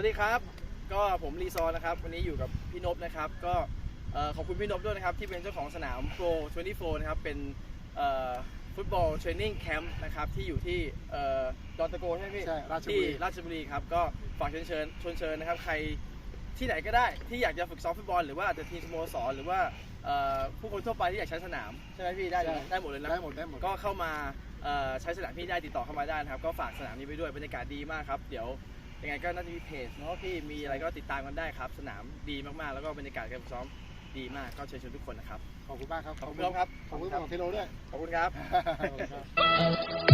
วัสดีครับ ก็ผมรีซอร์นะครับ วันนี้อยู่กับพี่นพนะครับ ก็เอ่อขอบคุณพี่นพด้วยนะครับ ที่เป็นเจ้าของสนามโปร24นะครับ เป็นเอ่อฟุตบอลเทรนนิ่งแคมป์นะครับ ที่อยู่ที่เอ่อดอนตะโกใช่ไหมพี่ใช่ราชบุที่รีราชบุรีครับ ก็ฝากเชิญเชิญชวนเชิญนะครับ ใครที่ไหนก็ได้ที่อยากจะฝึกซ้อมฟุตบอลหรือว่าอาจจะทีมสโมสรหรือว่าเอ่อผู้คนทั่วไปที่อยากใช้สนามใช่ไหมพี่ได้ได้หมดเลยนะได้หมดได้หมดก็เข้ามาเอ่อใช้สนามที่ได้ติดต่อเข้ามาได้นะครับ ก็ฝากสนามนี้ไปด้วยบรรยากาศดีมากครับ เดี๋ยว ยังไงก็น่าจะมีเพจเนาะพี่มีอะไรก็ติดตามกันได้ครับ สนามดีมากๆ แล้วก็บรรยากาศการฝึกซ้อมดีมากก็เชิญชวนทุกคนนะครับ ขอบคุณมากครับ ขอบคุณครับ ขอบคุณของเทโลด้วย ขอบคุณครับขอบคุณครับ